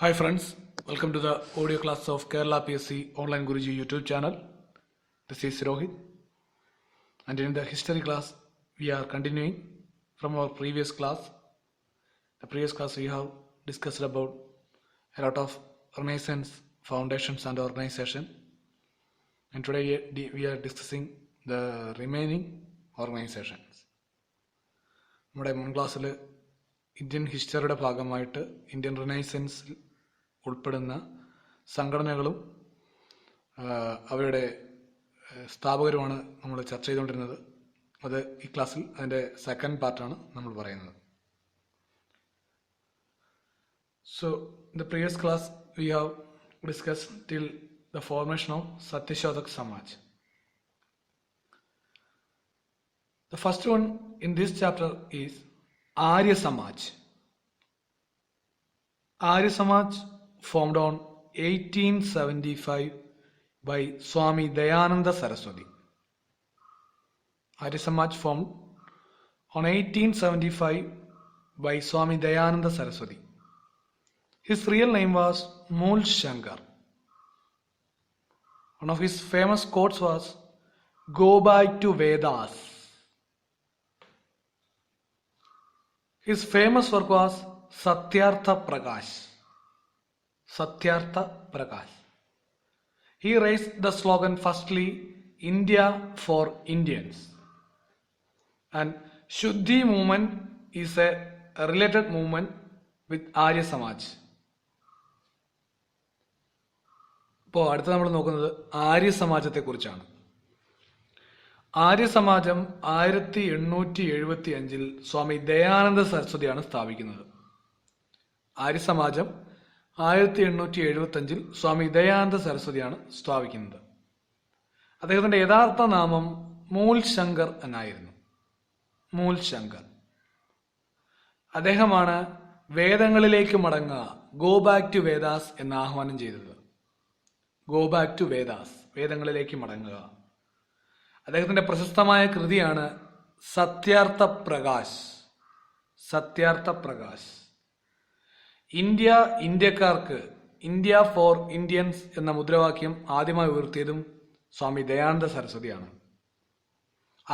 Hi friends welcome to the audio class of Kerala P S C online Guruji YouTube channel this is Rohit and in the history class we are continuing from our previous class the previous class we have discussed about a lot of organisations foundations and organisation and today we are discussing the remaining organisations നമ്മുടെ മുൻ ക്ലാസ്സിൽ Indian ഹിസ്റ്ററിയുടെ ഭാഗമായിട്ട് Indian renaissance ഉൾപ്പെടുന്ന സംഘടനകളും അവരുടെ സ്ഥാപകരുമാണ് നമ്മൾ ചർച്ച ചെയ്തുകൊണ്ടിരുന്നത് അത് ഈ ക്ലാസ്സിൽ അതിൻ്റെ സെക്കൻഡ് പാർട്ടാണ് നമ്മൾ പറയുന്നത് so the previous class we have discuss till the formation of Satyashodhak Samaj the first one in this chapter is Arya Samaj Arya Samaj formed on 1875 by Swami Dayananda Saraswati. Arya Samaj formed on 1875 by Swami Dayananda Saraswati. His real name was Mool Shankar. One of his famous quotes was, Go back to Vedas. His famous work was Satyartha Prakash. Satyartha Prakash he raise the slogan firstly India for Indians and Shuddhi movement is a related movement with Arya Samaj ഇപ്പോൾ അടുത്ത നമ്മൾ നോക്കുന്നത് ആര്യ സമാജത്തെക്കുറിച്ചാണ് ആര്യ സമാജം ആയിരത്തി എണ്ണൂറ്റി എഴുപത്തി അഞ്ചിൽ സ്വാമി ദയാനന്ദ സരസ്വതിയാണ് സ്ഥാപിക്കുന്നത് ആര്യ സമാജം ആയിരത്തി എണ്ണൂറ്റി അഞ്ചിൽ സ്വാമി ദയാനന്ദ സരസ്വതിയാണ് സ്ഥാപിക്കുന്നത് അദ്ദേഹത്തിന്റെ യഥാർത്ഥ നാമം മൂൽ ശങ്കർ എന്നായിരുന്നു മൂൽ ശങ്കർ അദ്ദേഹമാണ് വേദങ്ങളിലേക്ക് മടങ്ങുക ഗോ ബാക്ക് ടു വേദാസ് എന്ന് ആഹ്വാനം ചെയ്തത് ഗോ ബാക്ക് ടു വേദാസ് വേദങ്ങളിലേക്ക് മടങ്ങുക അദ്ദേഹത്തിന്റെ പ്രശസ്തമായ കൃതിയാണ് സത്യാർത്ഥ പ്രകാശ് സത്യാർത്ഥ പ്രകാശ് ഇന്ത്യ ഇന്ത്യക്കാർക്ക് ഇന്ത്യ ഫോർ ഇന്ത്യൻസ് എന്ന മുദ്രാവാക്യം ആദ്യമായി ഉയർത്തിയതും സ്വാമി ദയാനന്ദ സരസ്വതിയാണ്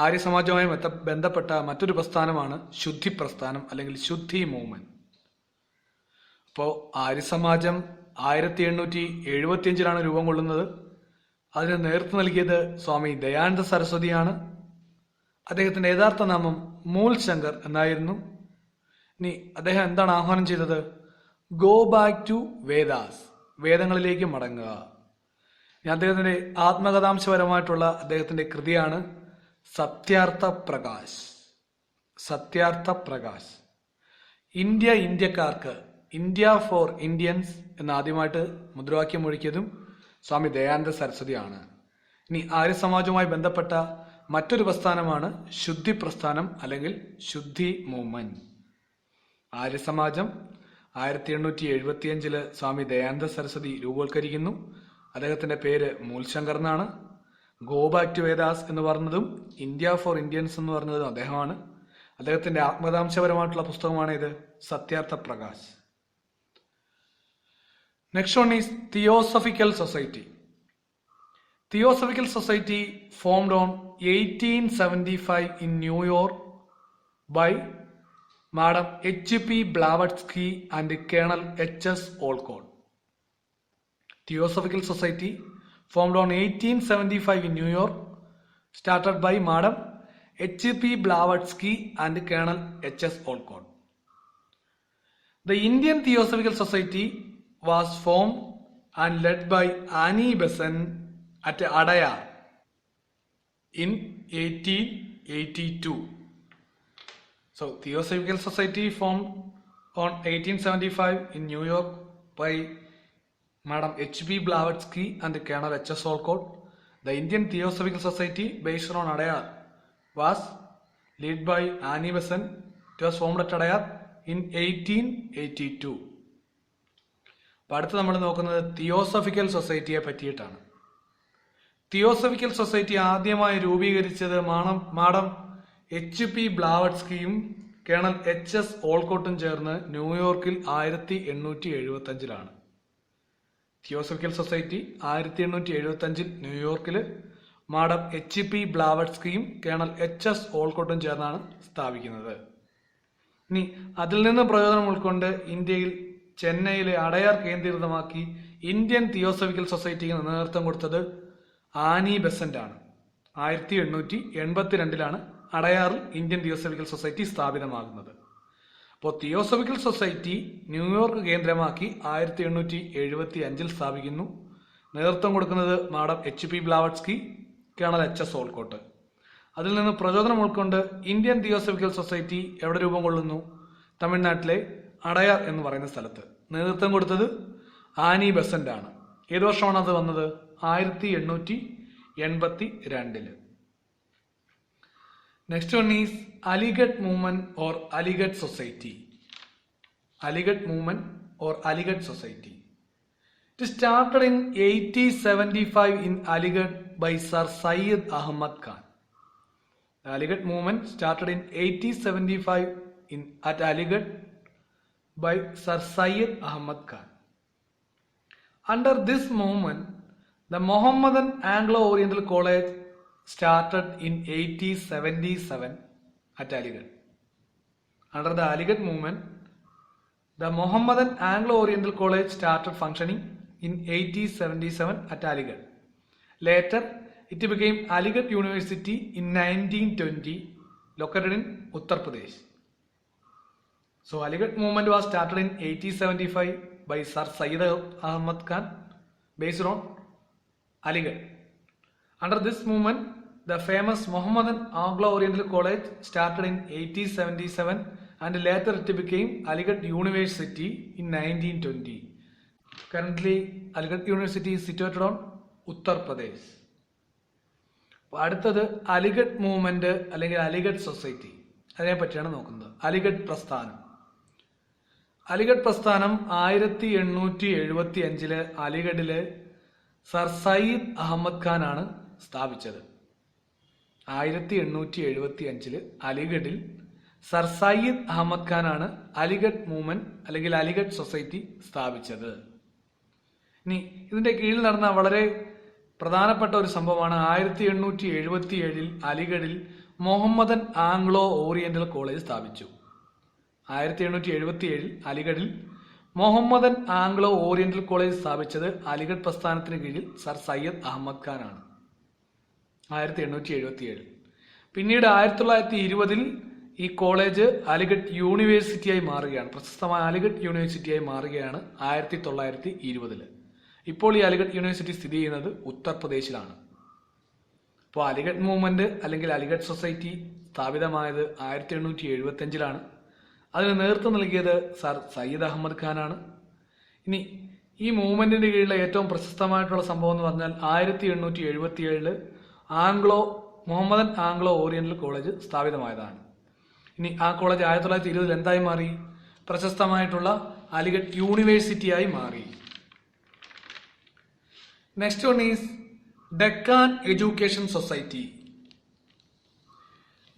ആര്യസമാജവുമായി ബന്ധപ്പെട്ട മറ്റൊരു പ്രസ്ഥാനമാണ് ശുദ്ധി പ്രസ്ഥാനം അല്ലെങ്കിൽ ശുദ്ധി മൂവ്മെന്റ് അപ്പോൾ ആര്യസമാജം ആയിരത്തി എണ്ണൂറ്റി അഞ്ചിലാണ് രൂപം കൊള്ളുന്നത് അതിന് നേതൃത്വം നൽകിയത് സ്വാമി ദയാനന്ദ സരസ്വതിയാണ് അദ്ദേഹത്തിന്റെ യഥാർത്ഥ നാമം മൂൽ ശങ്കർ എന്നായിരുന്നു ഇനി അദ്ദേഹം എന്താണ് ആഹ്വാനം ചെയ്തത് ഗോ ബാക്ക് ടു വേദാസ് വേദങ്ങളിലേക്ക് മടങ്ങുക അദ്ദേഹത്തിൻ്റെ ആത്മകഥാംശപരമായിട്ടുള്ള അദ്ദേഹത്തിൻ്റെ കൃതിയാണ് സത്യാർത്ഥ പ്രകാശ് സത്യാർത്ഥ പ്രകാശ് ഇന്ത്യ ഇന്ത്യക്കാർക്ക് ഇന്ത്യ ഫോർ ഇന്ത്യൻസ് എന്ന് ആദ്യമായിട്ട് മുദ്രാവാക്യം ഒഴുക്കിയതും സ്വാമി ദയാനന്ദ സരസ്വതിയാണ് ഇനി ആര്യ സമാജവുമായി ബന്ധപ്പെട്ട മറ്റൊരു പ്രസ്ഥാനമാണ് ശുദ്ധി പ്രസ്ഥാനം അല്ലെങ്കിൽ ശുദ്ധി മൂവ്മെന്റ് ആര്യ സമാജം ആയിരത്തി എണ്ണൂറ്റി അഞ്ചില് സ്വാമി ദയാനന്ദ സരസ്വതി രൂപവത്കരിക്കുന്നു അദ്ദേഹത്തിന്റെ പേര് മൂൽശങ്കർ എന്നാണ് ഗോ ടു വേദാസ് എന്ന് പറഞ്ഞതും ഇന്ത്യ ഫോർ ഇന്ത്യൻസ് എന്ന് പറഞ്ഞതും അദ്ദേഹമാണ് അദ്ദേഹത്തിന്റെ ആത്മകഥാംശപരമായിട്ടുള്ള പുസ്തകമാണ് ഇത് Satyartha Prakash next one is theosophical society theosophical society formed on eighteen seventy five in New York by Madam H.P. Blavatsky and Colonel H.S. Olcott. Theosophical Society, formed on 1875 in New York, started by Madam H.P. Blavatsky and Colonel H.S. Olcott. The Indian Theosophical Society was formed and led by Annie Besant at Adaya in 1882. So Theosophical Society formed on 1875 in New York by Madam H.B. Blavatsky and Colonel H.S. Olcott. The Indian Theosophical Society based on Adayar was led by Annie Besant. It was formed at Adayar in 1882. അപ്പോൾ അടുത്ത് നമ്മൾ നോക്കുന്നത് theosophical സൊസൈറ്റിയെ പറ്റിയിട്ടാണ് theosophical society ആദ്യമായി രൂപീകരിച്ചത് മാണം madam H P ബ്ലാവട്സ്കിയും colonel H S ഓൾക്കോട്ടും ചേർന്ന് ന്യൂയോർക്കിൽ ആയിരത്തി എണ്ണൂറ്റി അഞ്ചിലാണ് തിയോസഫിക്കൽ സൊസൈറ്റി ആയിരത്തി എണ്ണൂറ്റി അഞ്ചിൽ ന്യൂയോർക്കിൽ മാഡം എച്ച് പി ബ്ലാവട്സ്കിയും കേണൽ എച്ച് എസ് ഓൾക്കോട്ടും ചേർന്നാണ് സ്ഥാപിക്കുന്നത് ഇനി അതിൽ നിന്ന് പ്രയോജനം ഉൾക്കൊണ്ട് ഇന്ത്യയിൽ ചെന്നൈയിലെ അടയാർ കേന്ദ്രീകൃതമാക്കി ഇന്ത്യൻ തിയോസഫിക്കൽ സൊസൈറ്റിക്ക് നേതൃത്വം കൊടുത്തത് ആനി ബെസന്റ് ആണ് ആയിരത്തി എണ്ണൂറ്റി എൺപത്തിരണ്ടിലാണ് അടയാറിൽ ഇന്ത്യൻ തിയോസഫിക്കൽ സൊസൈറ്റി സ്ഥാപിതമാകുന്നത് അപ്പോൾ തിയോസഫിക്കൽ സൊസൈറ്റി ന്യൂയോർക്ക് കേന്ദ്രമാക്കി ആയിരത്തി എണ്ണൂറ്റി എഴുപത്തി അഞ്ചിൽ സ്ഥാപിക്കുന്നു നേതൃത്വം കൊടുക്കുന്നത് madam H P Blavatsky colonel H S Olcott അതിൽ നിന്ന് പ്രചോദനം ഉൾക്കൊണ്ട് ഇന്ത്യൻ തിയോസഫിക്കൽ സൊസൈറ്റി എവിടെ രൂപം കൊള്ളുന്നു തമിഴ്നാട്ടിലെ അടയാർ എന്ന് പറയുന്ന സ്ഥലത്ത് നേതൃത്വം കൊടുത്തത് ആനി ആണ് ഏത് വർഷമാണ് അത് വന്നത് ആയിരത്തി എണ്ണൂറ്റി എൺപത്തി രണ്ടില് Next one is Aligarh movement or Aligarh society. Aligarh movement or Aligarh society. It started in 1875 in Aligarh by Sir Syed Ahmad Khan. The Aligarh movement started in 1875 at Aligarh by Sir Syed Ahmad Khan. Under this movement, the Mohammedan Anglo-Oriental College started in 1877 at Aligarh. Under the Aligarh movement, the Mohammedan Anglo-Oriental College started functioning in 1877 at Aligarh. Later, it became Aligarh University in 1920, located in Uttar Pradesh. So, Aligarh movement was started in 1875 by Sir Syed Ahmad Khan based on Aligarh. Under this movement the famous Mohammedan Anglo Oriental college started in eighteen seventy seven and later it became Aligarh university in nineteen twenty currently Aligarh university situated on Uttar Pradesh അടുത്തത് Aligarh movement അല്ലെങ്കിൽ Aligarh society അതിനെ പറ്റിയാണ് നോക്കുന്നത് അലിഗഡ് പ്രസ്ഥാനം അലിഗഡ് പ്രസ്ഥാനം ആയിരത്തി എണ്ണൂറ്റി എഴുപത്തി അഞ്ചില് അലിഗഡില് സർ സയ്യിദ് അഹമ്മദ് ഖാൻ ആണ് സ്ഥാപിച്ചത് ആയിരത്തി എണ്ണൂറ്റി എഴുപത്തി അഞ്ചിൽ അലിഗഡിൽ സർ സയ്യിദ് അഹമ്മദ് ഖാനാണ് അലിഗഡ് മൂവ്മെന്റ് അല്ലെങ്കിൽ അലിഗഡ് സൊസൈറ്റി സ്ഥാപിച്ചത് ഇനി ഇതിന്റെ കീഴിൽ നടന്ന വളരെ പ്രധാനപ്പെട്ട ഒരു സംഭവമാണ് ആയിരത്തി എണ്ണൂറ്റി എഴുപത്തി ഏഴിൽ അലിഗഡിൽ മുഹമ്മദൻ ആംഗ്ലോ ഓറിയന്റൽ കോളേജ് സ്ഥാപിച്ചു ആയിരത്തി എണ്ണൂറ്റി എഴുപത്തി ഏഴിൽ അലിഗഡിൽ മുഹമ്മദൻ ആംഗ്ലോ ഓറിയന്റൽ കോളേജ് സ്ഥാപിച്ചത് അലിഗഡ് പ്രസ്ഥാനത്തിന് കീഴിൽ സർ സയ്യദ് അഹമ്മദ് ഖാനാണ് ആയിരത്തി എണ്ണൂറ്റി എഴുപത്തി പിന്നീട് ആയിരത്തി തൊള്ളായിരത്തി ഇരുപതിൽ ഈ കോളേജ് അലിഗഡ് യൂണിവേഴ്സിറ്റിയായി മാറുകയാണ് പ്രശസ്തമായ അലിഗഡ് യൂണിവേഴ്സിറ്റിയായി മാറുകയാണ് ആയിരത്തി തൊള്ളായിരത്തി ഇരുപതിൽ ഇപ്പോൾ ഈ അലിഗഡ് യൂണിവേഴ്സിറ്റി സ്ഥിതി ചെയ്യുന്നത് ഉത്തർപ്രദേശിലാണ് അപ്പോൾ അലിഗഡ് മൂവ്മെൻറ്റ് അല്ലെങ്കിൽ അലിഗഡ് സൊസൈറ്റി സ്ഥാപിതമായത് ആയിരത്തി എണ്ണൂറ്റി എഴുപത്തഞ്ചിലാണ് അതിന് നേതൃത്വം നൽകിയത് സർ സയ്യിദ് അഹമ്മദ് ഖാനാണ് ഇനി ഈ മൂവ്മെൻറ്റിൻ്റെ കീഴിലെ ഏറ്റവും പ്രശസ്തമായിട്ടുള്ള സംഭവം എന്ന് പറഞ്ഞാൽ ആയിരത്തി എണ്ണൂറ്റി എഴുപത്തിയേഴിൽ Anglo Mohammedan Anglo Oriental college സ്ഥാപിതമായതാണ് ഇനി ആ കോളേജ് ആയിരത്തി തൊള്ളായിരത്തി ഇരുപതിൽ എന്തായി മാറി പ്രശസ്തമായിട്ടുള്ള അലിഗഡ് യൂണിവേഴ്സിറ്റിയായി മാറി next one is Deccan education society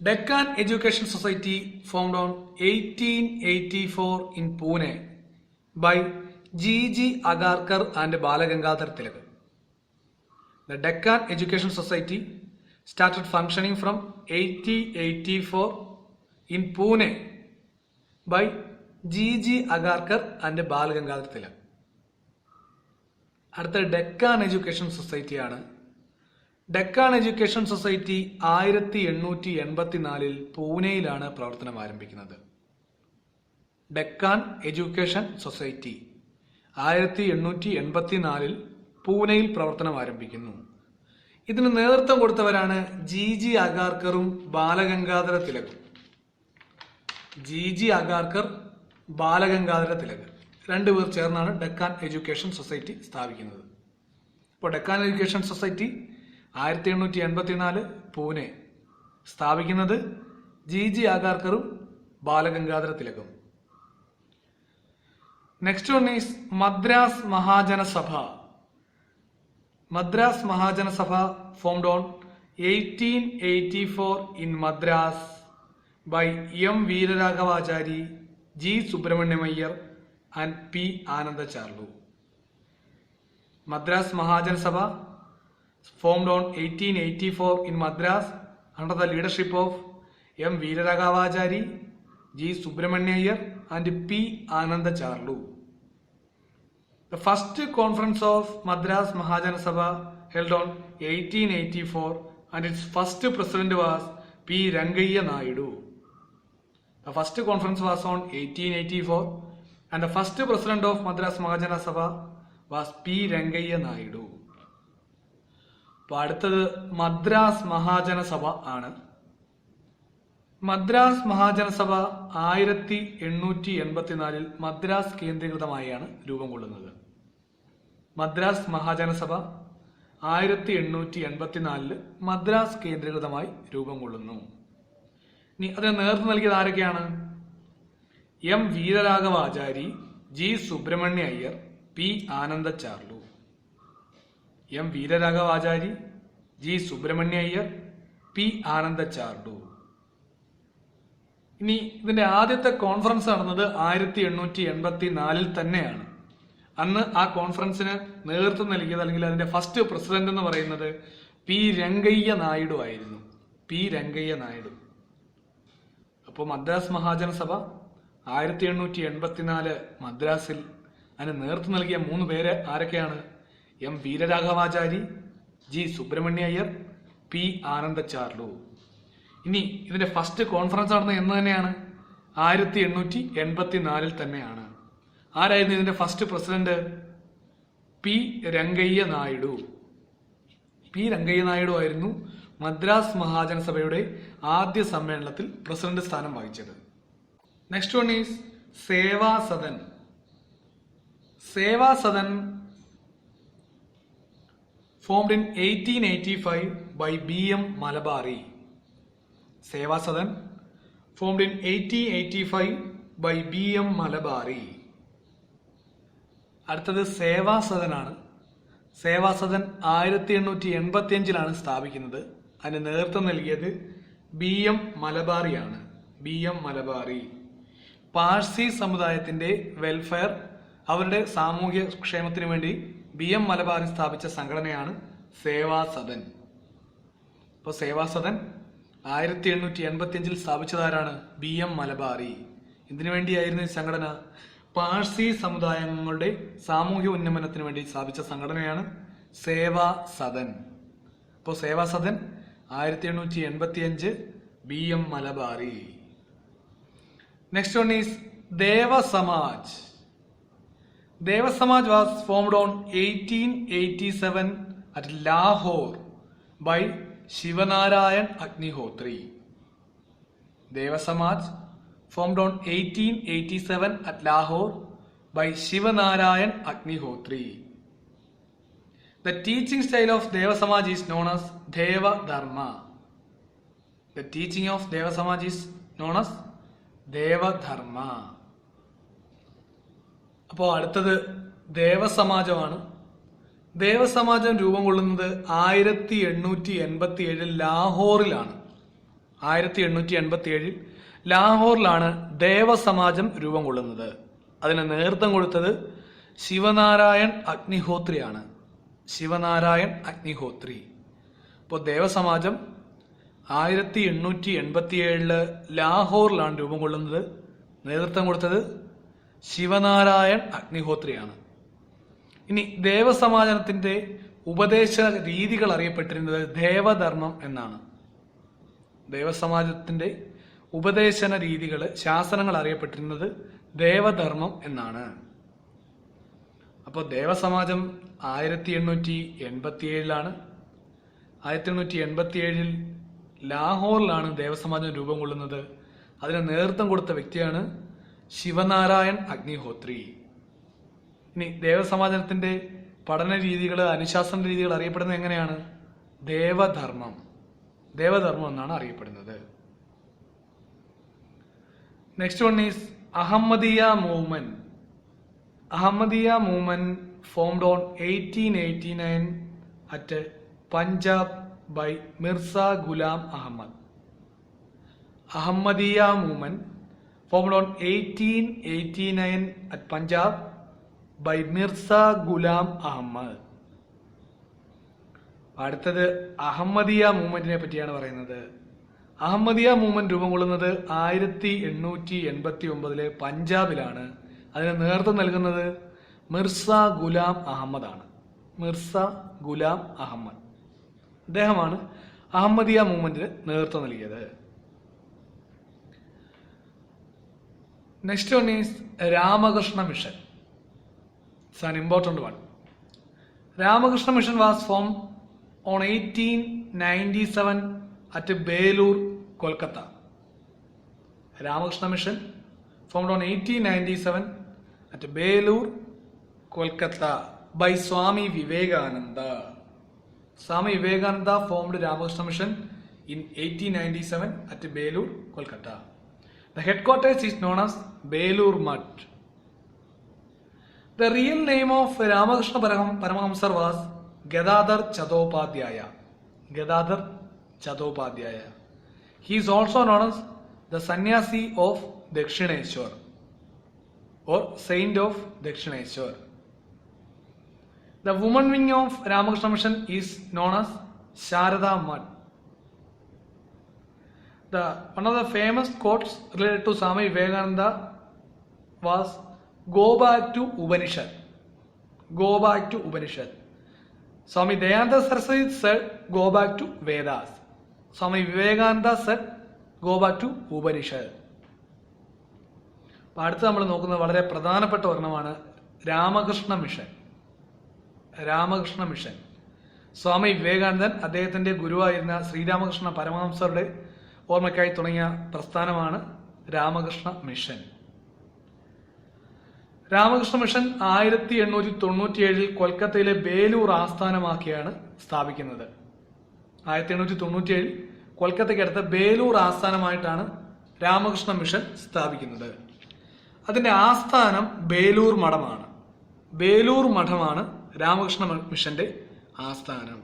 Deccan education society formed on eighteen eighty four in Pune by G G Agarkar and Balagangadhar Tilak the Deccan Education Society started functioning from 1884 in Pune by G.G. Agarkar and Balgangadhar Tilak. അടുത്ത Deccan education സൊസൈറ്റിയാണ് Deccan education society ആയിരത്തി എണ്ണൂറ്റി എൺപത്തിനാലിൽ പൂനെയിലാണ് പ്രവർത്തനം ആരംഭിക്കുന്നത് Deccan education society ആയിരത്തി എണ്ണൂറ്റി എൺപത്തിനാലിൽ പൂനെയിൽ പ്രവർത്തനം ആരംഭിക്കുന്നു ഇതിന് നേതൃത്വം കൊടുത്തവരാണ് ജി ജി അഗാർക്കറും ബാലഗംഗാധര തിലകും ജി ജി അഗാർക്കർ ബാലഗംഗാധര തിലക് രണ്ടുപേർ ചേർന്നാണ് ഡെക്കാൻ എഡ്യൂക്കേഷൻ സൊസൈറ്റി സ്ഥാപിക്കുന്നത് ഇപ്പോൾ ഡെക്കാൻ എഡ്യൂക്കേഷൻ സൊസൈറ്റി ആയിരത്തി എണ്ണൂറ്റി എൺപത്തിനാല് പൂനെ സ്ഥാപിക്കുന്നത് ജി ജി ആഗാർക്കറും Balagangadhara തിലകും next one is Madras Mahajanasabha Madras Mahajana Sabha formed on 1884 in Madras by M. Veeraraghava Achari, G. Subramaniam Iyer and P. Anandacharlu. Madras Mahajana Sabha formed on 1884 in Madras under the leadership of M. Veeraraghava Achari, G. Subramaniam Iyer and P. Anandacharlu. The first conference of Madras Mahajana Sabha held on 1884 and its first president was P. Rangayya Naidu. The first conference was on 1884 and the first president of Madras Mahajana Sabha was P. Rangayya Naidu. അപ്പോൾ Madras Madras Sabha Sabha ആണ് മദ്രാസ് മഹാജനസഭ ആയിരത്തി എണ്ണൂറ്റി എൺപത്തിനാലിൽ മദ്രാസ് കേന്ദ്രീകൃതമായാണ് രൂപം കൊള്ളുന്നത് മദ്രാസ് മഹാജനസഭ ആയിരത്തി എണ്ണൂറ്റി എൺപത്തിനാലില് മദ്രാസ് കേന്ദ്രീകൃതമായി രൂപം കൊള്ളുന്നു ഇനി അതിന് നേതൃത്വം നൽകിയത് ആരൊക്കെയാണ് M Veeraraghava Achari G Subramania Iyer P Charlu M Veeraraghava Achari G Subramania Iyer P Anandacharlu ഇനി ഇതിന്റെ ആദ്യത്തെ കോൺഫറൻസ് നടന്നത് ആയിരത്തി എണ്ണൂറ്റി എൺപത്തി നാലിൽ തന്നെയാണ് അന്ന് ആ കോൺഫറൻസിന് നേതൃത്വം നൽകിയത് അല്ലെങ്കിൽ അതിന്റെ ഫസ്റ്റ് പ്രസിഡന്റ് എന്ന് പറയുന്നത് പി രംഗയ്യ നായിഡു ആയിരുന്നു പി രംഗയ്യ നായിഡു അപ്പോൾ മദ്രാസ് മഹാജനസഭ ആയിരത്തി എണ്ണൂറ്റി എൺപത്തിനാല് മദ്രാസിൽ അതിന് നേതൃത്വം നൽകിയ മൂന്ന് പേര് ആരൊക്കെയാണ് M Veeraraghavachari G Subramania Iyer P Anandacharlu ഇനി ഇതിന്റെ ഫസ്റ്റ് കോൺഫറൻസ് നടന്നത് എന്ന് തന്നെയാണ് ആയിരത്തി എണ്ണൂറ്റി എൺപത്തിനാലിൽ തന്നെയാണ് ആരായിരുന്നു ഇതിന്റെ first president P Rangayya Naidu P Rangayya Naidu ആയിരുന്നു മദ്രാസ് മഹാജനസഭയുടെ ആദ്യ സമ്മേളനത്തിൽ പ്രസിഡന്റ് സ്ഥാനം വഹിച്ചത് next one is Seva Sadan Seva Sadan formed in eighteen eighty five by B M Malabari Seva Sadan formed in eighteen eighty five by B M Malabari അടുത്തത് സേവാസദനാണ് സേവാസദൻ ആയിരത്തി എണ്ണൂറ്റി എൺപത്തി അഞ്ചിലാണ് സ്ഥാപിക്കുന്നത് അതിന് നേതൃത്വം നൽകിയത് ബി എം മലബാറിയാണ് ബി എം മലബാറി പാഴ്സി സമുദായത്തിന്റെ വെൽഫെയർ അവരുടെ സാമൂഹ്യ ക്ഷേമത്തിനു വേണ്ടി ബി എം മലബാറി സ്ഥാപിച്ച സംഘടനയാണ് സേവാസദൻ ഇപ്പോൾ സേവാസദൻ ആയിരത്തി എണ്ണൂറ്റി എൺപത്തി അഞ്ചിൽ സ്ഥാപിച്ചതാരാണ് ബി എം മലബാറി ഇതിനു വേണ്ടിയായിരുന്നു ഈ സംഘടന പാഴ്സി സമുദായങ്ങളുടെ സാമൂഹ്യ ഉന്നമനത്തിന് വേണ്ടി സ്ഥാപിച്ച സംഘടനയാണ് സേവാ സദൻ അപ്പോൾ സേവാ സദൻ ആയിരത്തി എണ്ണൂറ്റി എൺപത്തി അഞ്ച് B M Malabari next one is Dev Samaj Dev Samaj was formed on eighteen eighty seven at Lahore by Shivnarayan Agnihotri Dev Samaj formed on 1887 at Lahore by Shivanarayan Agnihotri. The teaching style of Deva Samaj is known as Deva Dharma. The teaching of Deva Samaj is known as Deva Dharma. അപ്പോൾ അടുത്തത് ദേവസമാജമാണ് ദേവസമാജം രൂപം കൊള്ളുന്നത് ആയിരത്തി എണ്ണൂറ്റി എൺപത്തി ഏഴിൽ ലാഹോറിലാണ് ആയിരത്തി എണ്ണൂറ്റി എൺപത്തി ഏഴിൽ ലാഹോറിലാണ് ദേവസമാജം രൂപം കൊള്ളുന്നത് അതിന് നേതൃത്വം കൊടുത്തത് ശിവനാരായൺ അഗ്നിഹോത്രിയാണ് ശിവനാരായൺ അഗ്നിഹോത്രി ഇപ്പോൾ ദേവസമാജം ആയിരത്തി എണ്ണൂറ്റി ഏഴില് ലാഹോറിലാണ് രൂപം കൊള്ളുന്നത് നേതൃത്വം കൊടുത്തത് ശിവനാരായൺ അഗ്നിഹോത്രിയാണ് ഇനി ദേവസമാജനത്തിൻ്റെ ഉപദേശ രീതികൾ അറിയപ്പെട്ടിരുന്നത് ദേവധർമ്മം എന്നാണ് ദേവസമാജത്തിന്റെ ഉപദേശന രീതികൾ ശാസനങ്ങൾ അറിയപ്പെട്ടിരുന്നത് ദേവധർമ്മം എന്നാണ് അപ്പോൾ ദേവസമാജം ആയിരത്തി എണ്ണൂറ്റി ഏഴിലാണ് ആയിരത്തി എണ്ണൂറ്റി ഏഴിൽ ലാഹോറിലാണ് ദേവസമാജം രൂപം കൊള്ളുന്നത് അതിന് നേതൃത്വം കൊടുത്ത വ്യക്തിയാണ് ശിവനാരായൺ അഗ്നിഹോത്രി ഇനി ദേവസമാജത്തിന്റെ പഠന രീതികൾ അനുശാസന രീതികൾ അറിയപ്പെടുന്നത് എങ്ങനെയാണ് ദേവധർമ്മം ദേവധർമ്മം എന്നാണ് അറിയപ്പെടുന്നത് next one is Ahmadiyya movement Ahmadiyya movement formed on eighteen eighty nine at Punjab by Mirza Ghulam Ahmad Ahmadiyya movement formed on eighteen eighty nine at Punjab by Mirza Ghulam Ahmad അടുത്തത് അഹമ്മദിയ മൂവ്മെന്റിനെ പറ്റിയാണ് പറയുന്നത് Ahmadiyya movement രൂപം കൊള്ളുന്നത് ആയിരത്തി എണ്ണൂറ്റി എൺപത്തി ഒമ്പതിലെ പഞ്ചാബിലാണ് അതിന് നേതൃത്വം നൽകുന്നത് മിർസ ഗുലാം അഹമ്മദാണ് മിർസ ഗുലാം അഹമ്മദ് അദ്ദേഹമാണ് അഹമ്മദിയ മൂവ്മെന്റിന് നേതൃത്വം നൽകിയത് next one is Ramakrishna mission it's an important one Ramakrishna mission was form on eighteen ninety seven at Belur, Kolkata. Ramakrishna Mission formed on 1897 at Belur, Kolkata by Swami Vivekananda. Swami Vivekananda formed Ramakrishna Mission in 1897 at Belur, Kolkata. The headquarters is known as Belur Mutt. The real name of Ramakrishna Paramahamsa was Gadadhar Chattopadhyaya. Gadadhar Chattopadhyaya. He is also known as the Sanyasi of Dakshineshwar or saint of Dakshineshwar. The woman wing of Ramakrishna Mission is known as Sharada Mutt. The, one of the famous quotes related to Swami Vivekananda was Go back to Upanishad. Go back to Upanishad. Swami Dayananda Saraswati said, Go back to Vedas. Swami Vivekananda said go back to Upanishad അടുത്ത് നമ്മൾ നോക്കുന്നത് വളരെ പ്രധാനപ്പെട്ട ഒരെണ്ണമാണ് Ramakrishna mission Ramakrishna mission Swami വിവേകാനന്ദൻ അദ്ദേഹത്തിന്റെ ഗുരുവായിരുന്ന ശ്രീരാമകൃഷ്ണ പരമഹംസരുടെ ഓർമ്മയ്ക്കായി തുടങ്ങിയ പ്രസ്ഥാനമാണ് രാമകൃഷ്ണ മിഷൻ രാമകൃഷ്ണ മിഷൻ ആയിരത്തി എണ്ണൂറ്റി തൊണ്ണൂറ്റിയേഴിൽ കൊൽക്കത്തയിലെ ബേലൂർ ആസ്ഥാനമാക്കിയാണ് സ്ഥാപിക്കുന്നത് ആയിരത്തി എണ്ണൂറ്റി കൊൽക്കത്തയ്ക്ക് അടുത്ത ബേലൂർ ആസ്ഥാനമായിട്ടാണ് രാമകൃഷ്ണ മിഷൻ സ്ഥാപിക്കുന്നത് അതിൻ്റെ ആസ്ഥാനം ബേലൂർ മഠമാണ് ബേലൂർ മഠമാണ് രാമകൃഷ്ണ മിഷന്റെ ആസ്ഥാനം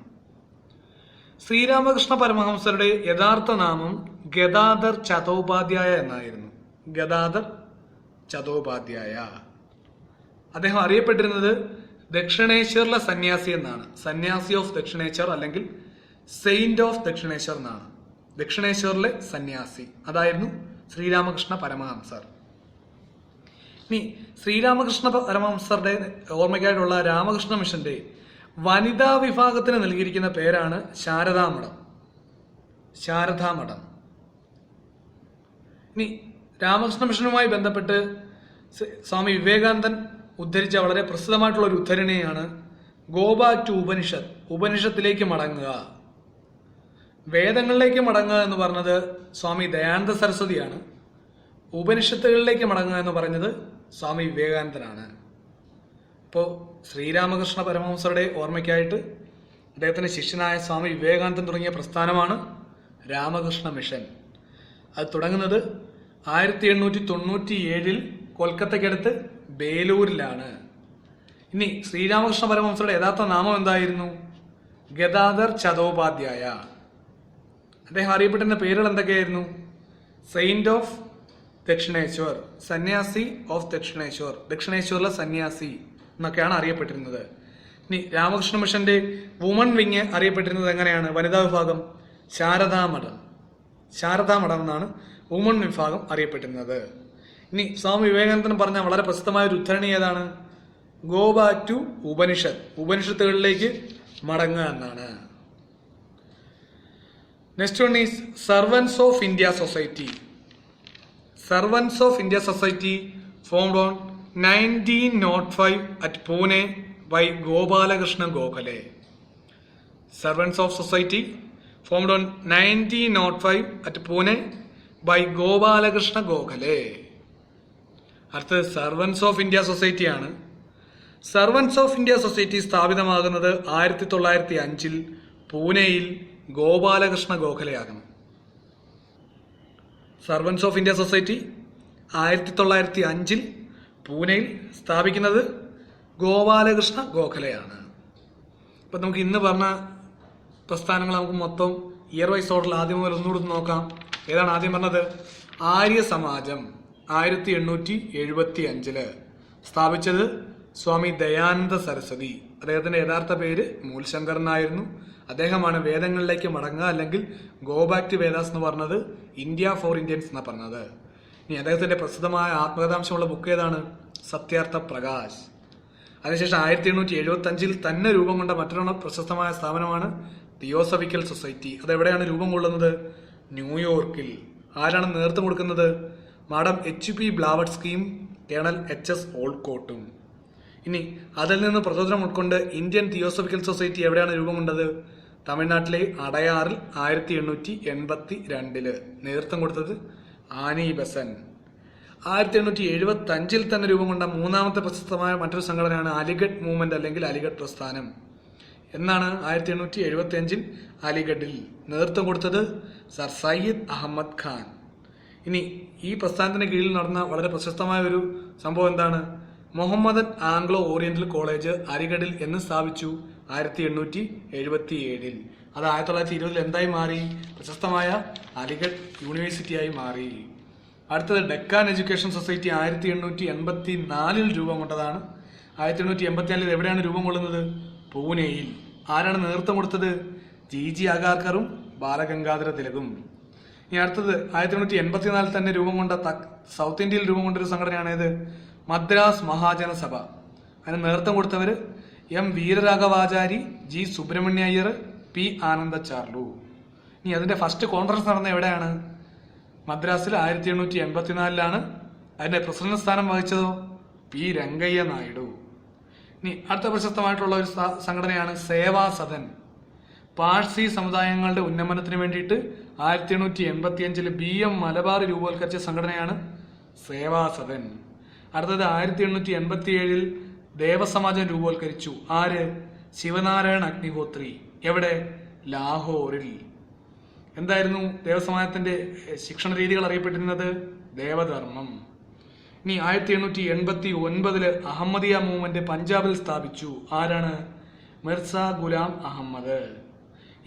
ശ്രീരാമകൃഷ്ണ പരമഹംസരുടെ യഥാർത്ഥ നാമം ഗതാദർ ചതോപാധ്യായ എന്നായിരുന്നു ഗതാദർ ചതോപാധ്യായ അദ്ദേഹം അറിയപ്പെട്ടിരുന്നത് ദക്ഷിണേശ്വറിലെ സന്യാസി എന്നാണ് സന്യാസി ഓഫ് ദക്ഷിണേശ്വർ അല്ലെങ്കിൽ സെയിന്റ് ഓഫ് ദക്ഷിണേശ്വർ എന്നാണ് ദക്ഷിണേശ്വറിലെ സന്യാസി അതായിരുന്നു ശ്രീരാമകൃഷ്ണ പരമഹംസർ ഇനി ശ്രീരാമകൃഷ്ണ പരമഹംസറുടെ ഓർമ്മയ്ക്കായിട്ടുള്ള രാമകൃഷ്ണ മിഷന്റെ വനിതാ വിഭാഗത്തിന് നൽകിയിരിക്കുന്ന പേരാണ് ശാരദാമഠം ശാരദാമഠം ഇനി രാമകൃഷ്ണ മിഷനുമായി ബന്ധപ്പെട്ട് സ്വാമി വിവേകാനന്ദൻ ഉദ്ധരിച്ച വളരെ പ്രസിദ്ധമായിട്ടുള്ള ഒരു ഉദ്ധരണിയാണ് ഗോബാ ടു ഉപനിഷത്ത് ഉപനിഷത്തിലേക്ക് മടങ്ങുക വേദങ്ങളിലേക്ക് മടങ്ങുക എന്ന് പറഞ്ഞത് സ്വാമി ദയാനന്ദ സരസ്വതിയാണ് ഉപനിഷത്തുകളിലേക്ക് മടങ്ങുക എന്ന് പറഞ്ഞത് സ്വാമി വിവേകാനന്ദനാണ് ഇപ്പോൾ ശ്രീരാമകൃഷ്ണ പരമഹംസരുടെ ഓർമ്മയ്ക്കായിട്ട് അദ്ദേഹത്തിൻ്റെ ശിഷ്യനായ സ്വാമി വിവേകാനന്ദൻ തുടങ്ങിയ പ്രസ്ഥാനമാണ് രാമകൃഷ്ണ മിഷൻ അത് തുടങ്ങുന്നത് ആയിരത്തി എണ്ണൂറ്റി തൊണ്ണൂറ്റി ഏഴിൽ കൊൽക്കത്തക്കടുത്ത് ബേലൂരിലാണ് ഇനി ശ്രീരാമകൃഷ്ണ പരമഹംസരുടെ യഥാർത്ഥ നാമം എന്തായിരുന്നു ഗദാധർ ചതോപാധ്യായ അദ്ദേഹം അറിയപ്പെട്ടിരുന്ന പേരുകൾ എന്തൊക്കെയായിരുന്നു സെയിന്റ് ഓഫ് ദക്ഷിണേശ്വർ സന്യാസി ഓഫ് ദക്ഷിണേശ്വർ ദക്ഷിണേശ്വറിലെ സന്യാസി എന്നൊക്കെയാണ് അറിയപ്പെട്ടിരുന്നത് ഇനി രാമകൃഷ്ണ മിഷന്റെ വുമൺ വിങ് അറിയപ്പെട്ടിരുന്നത് എങ്ങനെയാണ് വനിതാ വിഭാഗം ശാരദാമഠം ശാരദാമഠം എന്നാണ് വുമൺ വിഭാഗം അറിയപ്പെട്ടിരുന്നത് ഇനി സ്വാമി വിവേകാനന്ദൻ പറഞ്ഞ വളരെ പ്രസിദ്ധമായ ഒരു ഉദ്ധരണി ഏതാണ് ഗോ ബാക്ക് ടു ഉപനിഷത്ത് ഉപനിഷത്തുകളിലേക്ക് മടങ്ങുക എന്നാണ് next one is servants of India society servants of India society formed on nineteen nought five at Pune by Gopalakrishna Gokhale servants of society formed on nineteen nought five at Pune by Gopalakrishna Gokhale അടുത്തത് servants of India സൊസൈറ്റിയാണ് servants of India society സ്ഥാപിതമാകുന്നത് ആയിരത്തി തൊള്ളായിരത്തി അഞ്ചിൽ പൂനെയിൽ ഗോപാലകൃഷ്ണ ഗോഖലയാകണം servants of India society ആയിരത്തി തൊള്ളായിരത്തി അഞ്ചിൽ പൂനെയിൽ സ്ഥാപിക്കുന്നത് ഗോപാലകൃഷ്ണ ഗോഖലയാണ് അപ്പം നമുക്ക് ഇന്ന് പറഞ്ഞ പ്രസ്ഥാനങ്ങൾ നമുക്ക് മൊത്തം ഇയർ വൈസ് ഓർഡറിൽ ആദ്യം മുതൽ ഒന്നുകൂടെ നോക്കാം ഏതാണ് ആദ്യം പറഞ്ഞത് ആര്യ സമാജം ആയിരത്തി എണ്ണൂറ്റി എഴുപത്തി അഞ്ചില് സ്ഥാപിച്ചത് സ്വാമി ദയാനന്ദ സരസ്വതി അദ്ദേഹത്തിന്റെ യഥാർത്ഥ പേര് മൂൽശങ്കർ എന്നായിരുന്നു അദ്ദേഹമാണ് വേദങ്ങളിലേക്ക് മടങ്ങുക അല്ലെങ്കിൽ ഗോ ബാക്ക് ടു വേദാസ് എന്ന് പറഞ്ഞത് ഇന്ത്യ ഫോർ ഇന്ത്യൻസ് എന്നാണ് പറഞ്ഞത് ഇനി അദ്ദേഹത്തിന്റെ പ്രസിദ്ധമായ ആത്മകഥാംശമുള്ള ബുക്ക് ഏതാണ് സത്യാർത്ഥ പ്രകാശ് അതിനുശേഷം ആയിരത്തി എണ്ണൂറ്റി അഞ്ചിൽ തന്നെ രൂപം കൊണ്ട മറ്റൊരു പ്രശസ്തമായ സ്ഥാപനമാണ് തിയോസഫിക്കൽ സൊസൈറ്റി അതെവിടെയാണ് രൂപം കൊള്ളുന്നത് ന്യൂയോർക്കിൽ ആരാണ് നേതൃത്വം കൊടുക്കുന്നത് മാഡം എച്ച് പി ബ്ലാവട്സ്കിയും കേണൽ എച്ച് എസ് ഓൾക്കോട്ടും ഇനി അതിൽ നിന്ന് പ്രചോദനം ഉൾക്കൊണ്ട് ഇന്ത്യൻ തിയോസഫിക്കൽ സൊസൈറ്റി എവിടെയാണ് രൂപം കൊണ്ടത് തമിഴ്നാട്ടിലെ അടയാറിൽ ആയിരത്തി എണ്ണൂറ്റി എൺപത്തി രണ്ടില് നേതൃത്വം കൊടുത്തത് ആനി ബസൻ ആയിരത്തി എണ്ണൂറ്റി എഴുപത്തി അഞ്ചിൽ തന്നെ രൂപം കൊണ്ട മൂന്നാമത്തെ പ്രശസ്തമായ മറ്റൊരു സംഘടനയാണ് അലിഗഡ് മൂവ്മെന്റ് അല്ലെങ്കിൽ അലിഗഡ് പ്രസ്ഥാനം എന്നാണ് ആയിരത്തി എണ്ണൂറ്റി എഴുപത്തി അഞ്ചിൽ അലിഗഡിൽ നേതൃത്വം കൊടുത്തത് സർ സയ്യിദ് അഹമ്മദ് ഖാൻ ഇനി ഈ പ്രസ്ഥാനത്തിന് കീഴിൽ നടന്ന വളരെ പ്രശസ്തമായ ഒരു സംഭവം എന്താണ് മുഹമ്മദൻ ആംഗ്ലോ ഓറിയന്റൽ കോളേജ് അരികടിൽ എന്ന് സ്ഥാപിച്ചു ആയിരത്തി എണ്ണൂറ്റി എഴുപത്തി ഏഴിൽ അത് ആയിരത്തി തൊള്ളായിരത്തി ഇരുപതിൽ എന്തായി മാറി പ്രശസ്തമായ അലിഗഡ് യൂണിവേഴ്സിറ്റിയായി മാറി അടുത്തത് ഡെക്കാൻ എഡ്യൂക്കേഷൻ സൊസൈറ്റി ആയിരത്തി എണ്ണൂറ്റി എൺപത്തി നാലിൽ രൂപം കൊണ്ടതാണ് ആയിരത്തി എണ്ണൂറ്റി എൺപത്തിനാലിൽ എവിടെയാണ് രൂപം കൊള്ളുന്നത് പൂനെയിൽ ആരാണ് നേതൃത്വം കൊടുത്തത് ജി ജി അഗാർക്കറും ബാലഗംഗാധര തിലകും ഇനി അടുത്തത് ആയിരത്തി എണ്ണൂറ്റി എൺപത്തിനാലിൽ തന്നെ രൂപം കൊണ്ട സൗത്ത് ഇന്ത്യയിൽ രൂപം കൊണ്ടൊരു സംഘടനയാണേത് മദ്രാസ് മഹാജനസഭ അതിന് നേതൃത്വം കൊടുത്തവർ M Veeraraghavachari G Subramania Iyer P Charlu ഇനി അതിൻ്റെ ഫസ്റ്റ് കോൺഫറൻസ് നടന്ന എവിടെയാണ് മദ്രാസിൽ ആയിരത്തി എണ്ണൂറ്റി എൺപത്തിനാലിലാണ് അതിൻ്റെ പ്രസിഡന്റ് സ്ഥാനം വഹിച്ചതോ പി രംഗയ്യ നായിഡു ഇനി അടുത്ത പ്രശസ്തമായിട്ടുള്ള ഒരു സംഘടനയാണ് സേവാ സദൻ പാഴ്സി സമുദായങ്ങളുടെ ഉന്നമനത്തിന് വേണ്ടിയിട്ട് ആയിരത്തി എണ്ണൂറ്റി എൺപത്തിയഞ്ചിൽ ബി എം മലബാർ രൂപവൽക്കരിച്ച സംഘടനയാണ് സേവാ സദൻ അടുത്തത് ആയിരത്തി എണ്ണൂറ്റി എൺപത്തി ഏഴിൽ ദേവസമാജം രൂപവൽക്കരിച്ചു ആര് ശിവനാരായണ അഗ്നിഹോത്രി എവിടെ ലാഹോറിൽ എന്തായിരുന്നു ദേവസമാജത്തിന്റെ ശിക്ഷണ രീതികൾ അറിയപ്പെട്ടിരുന്നത് ദേവധർമ്മം ഇനി ആയിരത്തി എണ്ണൂറ്റി എൺപത്തി ഒൻപതില് അഹമ്മദിയ മൂവ്മെന്റ് പഞ്ചാബിൽ സ്ഥാപിച്ചു ആരാണ് മിർസ ഗുലാം അഹമ്മദ്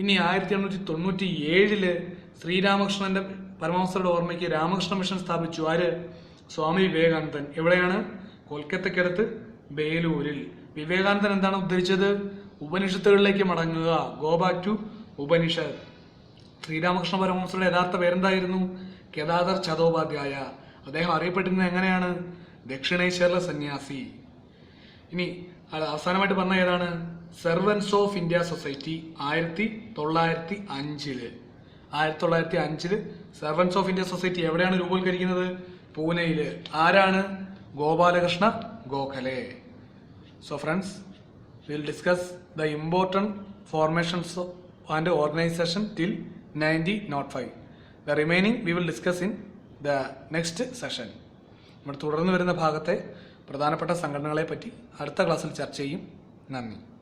ഇനി ആയിരത്തി എണ്ണൂറ്റി തൊണ്ണൂറ്റി ഏഴില് ശ്രീരാമകൃഷ്ണന്റെ പരമവസരുടെ ഓർമ്മയ്ക്ക് രാമകൃഷ്ണ മിഷൻ സ്ഥാപിച്ചു ആര് സ്വാമി വിവേകാനന്ദൻ എവിടെയാണ് കൊൽക്കത്തക്കടുത്ത് ബേലൂരിൽ വിവേകാനന്ദൻ എന്താണ് ഉദ്ധരിച്ചത് ഉപനിഷത്തുകളിലേക്ക് മടങ്ങുക go back to Upanishad Sriramakrishna പരമഹംസയുടെ യഥാർത്ഥ പേരെന്തായിരുന്നു കേദാദർ ചതോപാധ്യായ അദ്ദേഹം അറിയപ്പെട്ടിരുന്നത് എങ്ങനെയാണ് ദക്ഷിണേശ്വരല സന്യാസി ഇനി അവസാനമായിട്ട് പറഞ്ഞ ഏതാണ് സെർവൻസ് ഓഫ് ഇന്ത്യ സൊസൈറ്റി ആയിരത്തി തൊള്ളായിരത്തി അഞ്ചില് ആയിരത്തി തൊള്ളായിരത്തി അഞ്ചില് സെർവൻസ് ഓഫ് ഇന്ത്യ സൊസൈറ്റി എവിടെയാണ് രൂപവൽക്കരിക്കുന്നത് പൂനെയില് ആരാണ് Gopalakrishna Gokhale so friends will discuss the important formations and organisation till ninety nought five the remaining we will discuss in the next session നമ്മൾ തുടർന്ന് വരുന്ന ഭാഗത്തെ പ്രധാനപ്പെട്ട സംഘടനകളെ പറ്റി അടുത്ത ക്ലാസ്സിൽ ചർച്ച ചെയ്യും നന്ദി